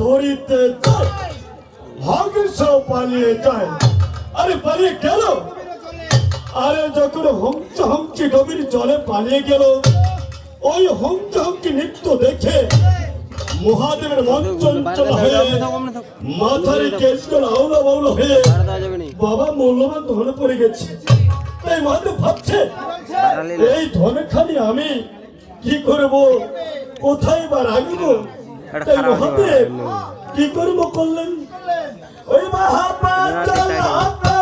ধরিতে হংস পালিয়ে যায় আরে পালিয়ে গেল? আরে যখন হংস হংসি গভীর জলে পালিয়ে গেল ওই হংস হংসি নৃত্য দেখে মহাদেবের মন চঞ্চল হয়ে মাথার কেশগুলো আউলা বাউলা হয়ে বাবা মূল্যবান ধনে পড়ে গেছে। তাই মহাদেব ভাবছে এই ধনে খালি আমি কি করব? কোথায় বা রাখব? তাই মহাদেব কি করব করলেন ওই মহাদেব